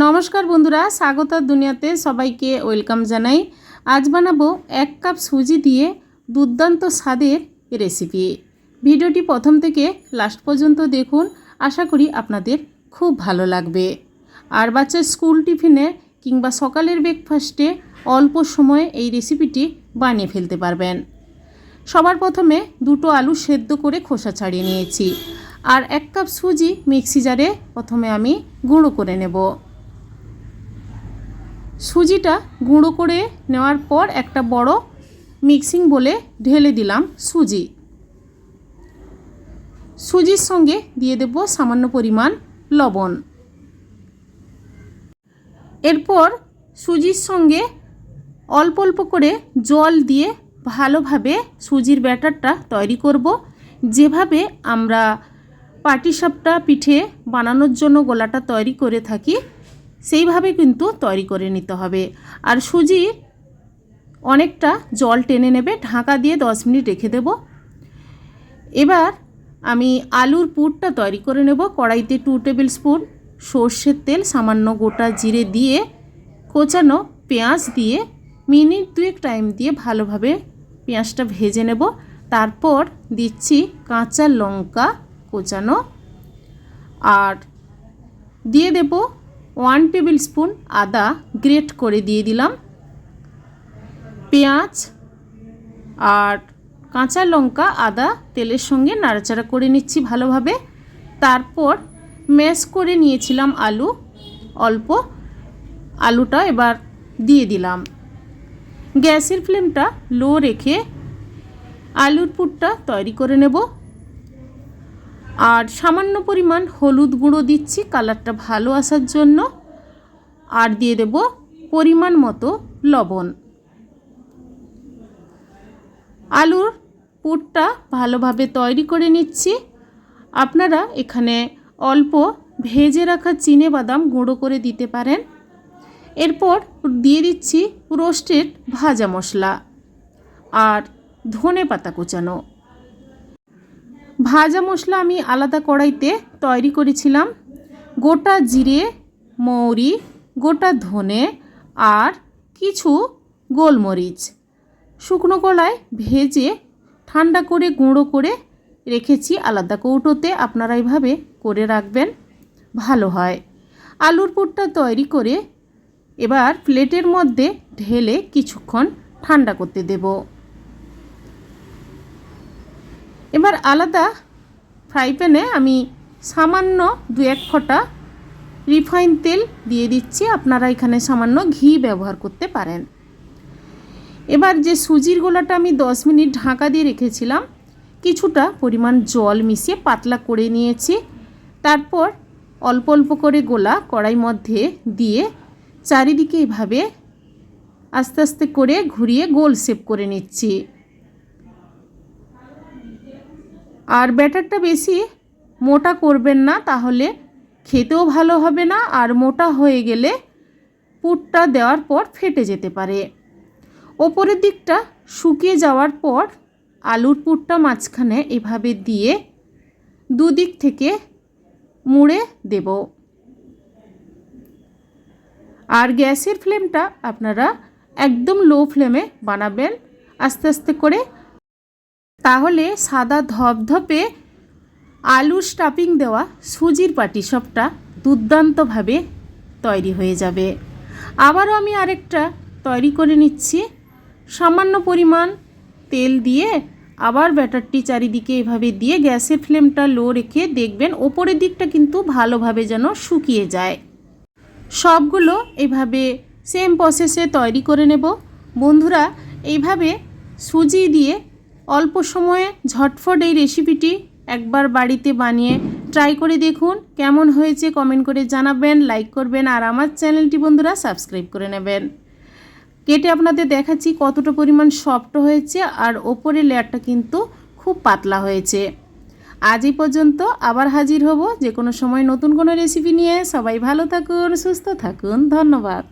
নমস্কার বন্ধুরা, স্বাগত দুনিয়াতে সবাইকে ওয়েলকাম জানাই। আজ বানাবো এক কাপ সুজি দিয়ে দুর্দান্ত স্বাদের রেসিপি। ভিডিওটি প্রথম থেকে লাস্ট পর্যন্ত দেখুন, আশা করি আপনাদের খুব ভালো লাগবে। আর বাচ্চার স্কুল টিফিনে কিংবা সকালের ব্রেকফাস্টে অল্প সময়ে এই রেসিপিটি বানিয়ে ফেলতে পারবেন। সবার প্রথমে দুটো আলু সেদ্ধ করে খোসা ছাড়িয়ে নিয়েছি। আর এক কাপ সুজি মিক্সি জারে প্রথমে আমি গুঁড়ো করে নেব। সুজিটা গুঁড়ো করে নেওয়ার পর একটা বড় মিক্সিং বলে ঢেলে দিলাম সুজি। সুজির সঙ্গে দিয়ে দেব সামান্য পরিমাণ লবণ। এরপর সুজির সঙ্গে অল্প অল্প করে জল দিয়ে ভালোভাবে সুজির ব্যাটারটা তৈরি করব। যেভাবে আমরা পাটিসাপটা পিঠে বানানোর জন্য গোলাটা তৈরি করে থাকি সেইভাবে কিন্তু তৈরি করে নিতে হবে। আর সুজি অনেকটা জল টেনে নেবে, ঢাকা দিয়ে দশ মিনিট রেখে দেব। এবার আমি আলুর পুরটা তৈরি করে নেব। কড়াইতে টু টেবিল স্পুন সর্ষের তেল, সামান্য গোটা জিরে দিয়ে কোচানো পেঁয়াজ দিয়ে মিনিট দুয়েক টাইম দিয়ে ভালোভাবে পেঁয়াজটা ভেজে নেব। তারপর দিচ্ছি কাঁচা লঙ্কা কোচানো। আর দিয়ে দেব ওয়ান টেবিল স্পুন আদা গ্রেট করে দিয়ে দিলাম। পেঁয়াজ আর কাঁচা লঙ্কা আদা তেলের সঙ্গে নাড়াচাড়া করে নিচ্ছি ভালোভাবে। তারপর ম্যাশ করে নিয়েছিলাম আলু, অল্প আলুটা এবার দিয়ে দিলাম। গ্যাসের ফ্লেমটা লো রেখে আলুর পুরটা তৈরি করে নেব। আর সামান্য পরিমাণ হলুদ গুঁড়ো দিচ্ছি, কালারটা ভালো আসার জন্য। আর দিয়ে দেব পরিমাণ মতো লবণ। আলুর পুরটা ভালোভাবে তৈরি করে নিচ্ছি। আপনারা এখানে অল্প ভেজে রাখা চিনে বাদাম গুঁড়ো করে দিতে পারেন। এরপর দিয়ে দিচ্ছি রোস্টেড ভাজা মশলা আর ধনে পাতা কুচানো। ভাজা মশলা আমি আলাদা কড়াইতে তৈরি করেছিলাম। গোটা জিরে, মৌরি, গোটা ধনে আর কিছু গোলমরিচ। শুকনো কলায় ভেজে ঠান্ডা করে গুঁড়ো করে রেখেছি আলাদা কৌটোতে। আপনারা এইভাবে করে রাখবেন, ভালো হয়। আলুর পুরটা তৈরি করে এবার প্লেটের মধ্যে ঢেলে কিছুক্ষণ ঠান্ডা করতে দেব। এবার আলাদা ফ্রাই প্যানে আমি সামান্য দু এক ফোঁটা রিফাইন তেল দিয়ে দিচ্ছি। আপনারা এখানে সামান্য ঘি ব্যবহার করতে পারেন। এবার যে সুজির গোলাটা আমি দশ মিনিট ঢাকা দিয়ে রেখেছিলাম, কিছুটা পরিমাণ জল মিশিয়ে পাতলা করে নিয়েছি। তারপর অল্প অল্প করে গোলা কড়াই মধ্যে দিয়ে চারিদিকে এভাবে আস্তে আস্তে করে ঘুরিয়ে গোল শেপ করে নিচ্ছি। আর ব্যাটারটা বেশি মোটা করবেন না, তাহলে খেতেও ভালো হবে না, আর মোটা হয়ে গেলে পুরটা দেওয়ার পর ফেটে যেতে পারে। ওপরের দিকটা শুকিয়ে যাওয়ার পর আলুর পুরটা মাঝখানে এভাবে দিয়ে দুদিক থেকে মুড়ে দেব। আর গ্যাসের ফ্লেমটা আপনারা একদম লো ফ্লেমে বানাবেন, আস্তে আস্তে করে তাহলে সাদা ধপধপে আলুর স্টাফিং দেওয়া সুজির পাটিসপটা দুর্দান্তভাবে তৈরি হয়ে যাবে। আবারও আমি আরেকটা তৈরি করে নিচ্ছি। সামান্য পরিমাণ তেল দিয়ে আবার ব্যাটারটি চারিদিকে এভাবে দিয়ে গ্যাসের ফ্লেমটা লো রেখে দেখবেন ওপরের দিকটা কিন্তু ভালোভাবে যেন শুকিয়ে যায়। সবগুলো এভাবে সেম প্রসেসে তৈরি করে নেব। বন্ধুরা, এইভাবে সুজি দিয়ে অল্প সময়ে ঝটফট এই রেসিপিটি একবার বাড়িতে বানিয়ে ট্রাই করে দেখুন কেমন হয়েছে কমেন্ট করে জানাবেন লাইক করবেন আর আমার চ্যানেলটি বন্ধুরা সাবস্ক্রাইব করে নেবেন। কেটে আপনাদের দেখাচ্ছি কতটা পরিমাণ সফট হয়েছে আর ওপরের লেয়ারটা কিন্তু খুব পাতলা হয়েছে। আজ এই পর্যন্ত আবার হাজির হব যে কোনো সময় নতুন কোনো রেসিপি নিয়ে। সবাই ভালো থাকুন, সুস্থ থাকুন, ধন্যবাদ।